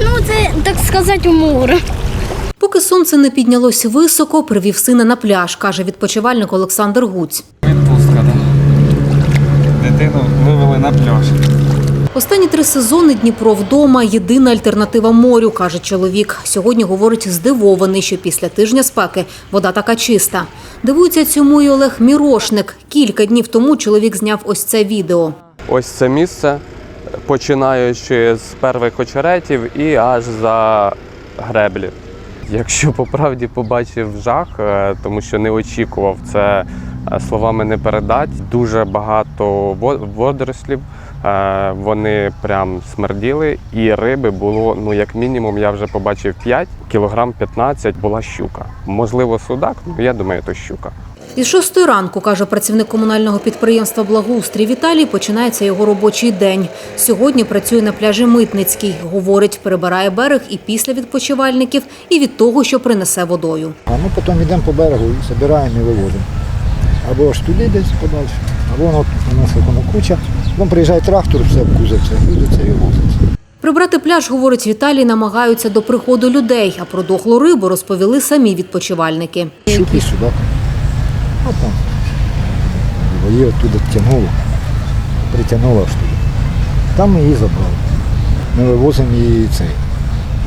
Ну, це так сказати, море. Поки сонце не піднялось високо, привів сина на пляж, каже відпочивальник Олександр Гуць. Відпустка. Дитину вивели на пляж. Останні три сезони Дніпро вдома єдина альтернатива морю, каже чоловік. Сьогодні говорить здивований, що після тижня спеки вода така чиста. Дивується цьому і Олег Мірошник. Кілька днів тому чоловік зняв ось це відео. Ось це місце, починаючи з перших очеретів і аж за греблі. Якщо по правді побачив жах, е, тому що не очікував це е, словами не передать. Дуже багато водорослів. е, Вони прям смерділи, і риби було ну як мінімум. Я вже побачив 5, кілограм 15 була щука. Можливо, судак. Ну я думаю, то щука. Із шостої ранку, каже працівник комунального підприємства Благоустрій Віталій, починається його робочий день. Сьогодні працює на пляжі Митницький. Говорить, перебирає берег і після відпочивальників, і від того, що принесе водою. А ми потім йдемо по берегу і збираємо і вивозимо. Або аж туди десь подальше, або воно у нас воно куча. Потім приїжджає трактор, все обкузиться, грузиться і возиться. Прибрати пляж, говорить Віталій, намагаються до приходу людей, а про дохлу рибу розповіли самі відпочивальники. Щук і судак. А там її оттуда тягнуло, притягнуло аж туди. Там її забрали. Ми вивозимо її цей,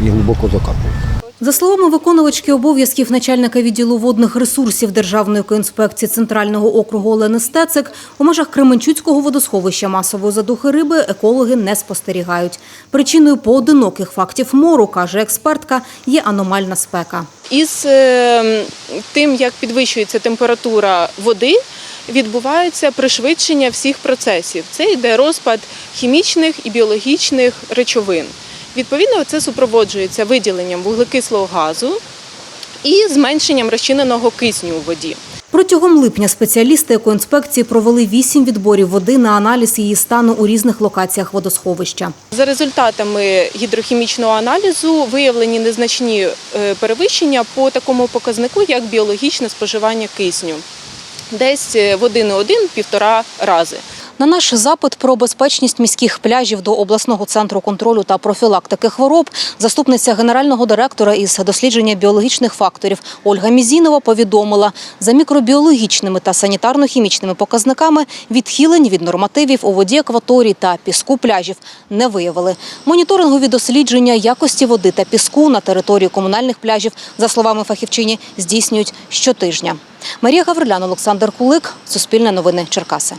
і глибоко закапуємо. За словами виконувачки обов'язків начальника відділу водних ресурсів Державної інспекції Центрального округу Олени Стецик, у межах Кременчуцького водосховища масової задухи риби екологи не спостерігають. Причиною поодиноких фактів мору, каже експертка, є аномальна спека. Із е, тим, як підвищується температура води, відбувається пришвидшення всіх процесів. Це йде розпад хімічних і біологічних речовин. Відповідно, це супроводжується виділенням вуглекислого газу і зменшенням розчиненого кисню у воді. Протягом липня спеціалісти екоінспекції провели вісім відборів води на аналіз її стану у різних локаціях водосховища. За результатами гідрохімічного аналізу виявлені незначні е, перевищення по такому показнику, як біологічне споживання кисню. Десь е, в 1,1-1,5 рази. На наш запит про безпечність міських пляжів до обласного центру контролю та профілактики хвороб заступниця генерального директора із дослідження біологічних факторів Ольга Мізінова повідомила, за мікробіологічними та санітарно-хімічними показниками відхилень від нормативів у воді акваторій та піску пляжів не виявили. Моніторингові дослідження якості води та піску на території комунальних пляжів, за словами фахівчині, здійснюють щотижня. Марія Гаврилян, Олександр Кулик, Суспільне новини, Черкаси.